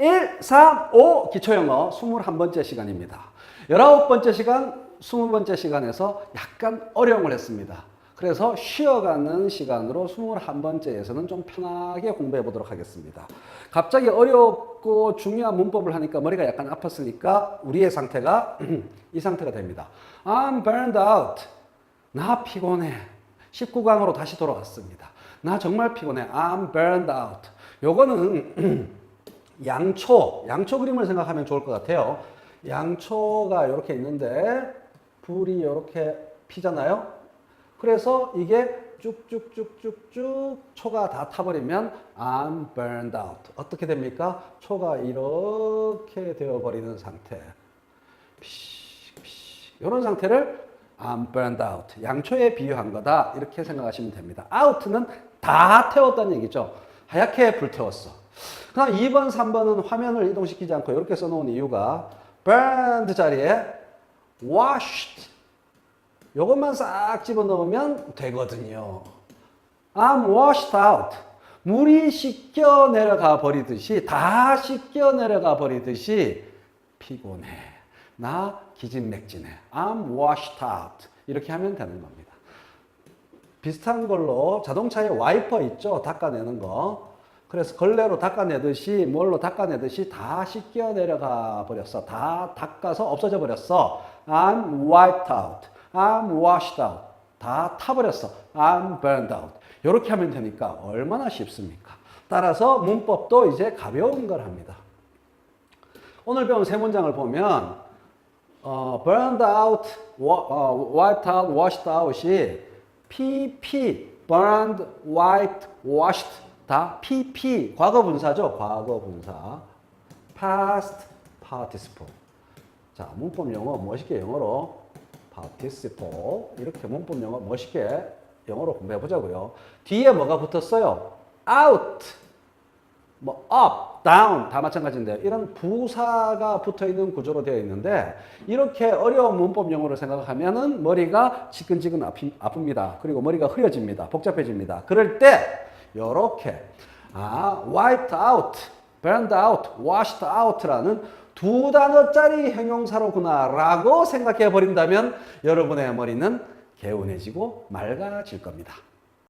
1, 3, 5 기초영어 21번째 시간입니다. 19번째 시간, 20번째 시간에서 약간 어려움을 했습니다. 그래서 쉬어가는 시간으로 21번째에서는 좀 편하게 공부해 보도록 하겠습니다. 갑자기 어렵고 중요한 문법을 하니까 머리가 약간 아팠으니까 우리의 상태가 이 상태가 됩니다. I'm burned out. 나 피곤해. 19강으로 다시 돌아왔습니다. 나 정말 피곤해. I'm burned out. 요거는 양초, 양초 그림을 생각하면 좋을 것 같아요. 양초가 이렇게 있는데 불이 이렇게 피잖아요. 그래서 이게 쭉쭉쭉쭉쭉 초가 다 타버리면 I'm burned out. 어떻게 됩니까? 초가 이렇게 되어버리는 상태. 이런 상태를 I'm burned out. 양초에 비유한 거다. 이렇게 생각하시면 됩니다. out는 다 태웠다는 얘기죠. 하얗게 불태웠어. 그 다음 2번, 3번은 화면을 이동시키지 않고 이렇게 써놓은 이유가 burned 자리에 washed 요것만 싹 집어넣으면 되거든요. I'm washed out. 물이 씻겨 내려가 버리듯이, 다 씻겨 내려가 버리듯이 피곤해. 나 기진맥진해. I'm washed out. 이렇게 하면 되는 겁니다. 비슷한 걸로 자동차에 와이퍼 있죠? 닦아내는 거. 그래서 걸레로 닦아내듯이 뭘로 닦아내듯이 다 씻겨 내려가 버렸어. 다 닦아서 없어져 버렸어. I'm wiped out. I'm washed out. 다 타버렸어. I'm burned out. 이렇게 하면 되니까 얼마나 쉽습니까? 따라서 문법도 이제 가벼운 걸 합니다. 오늘 배운 세 문장을 보면 어, burned out, 어, wiped out, washed out이 PP, burned, wiped, washed 다 PP 과거 분사죠. 과거 분사. past participle. 자, 문법 영어 멋있게 영어로 participle 이렇게 문법 영어 멋있게 영어로 공부해 보자고요. 뒤에 뭐가 붙었어요? out, 뭐 up, down 다 마찬가지인데요. 이런 부사가 붙어 있는 구조로 되어 있는데 이렇게 어려운 문법 용어를 생각하면은 머리가 지끈지끈 아픕니다. 그리고 머리가 흐려집니다. 복잡해집니다. 그럴 때 이렇게 아, wiped out, burned out, washed out라는 두 단어짜리 형용사로구나라고 생각해 버린다면 여러분의 머리는 개운해지고 맑아질 겁니다.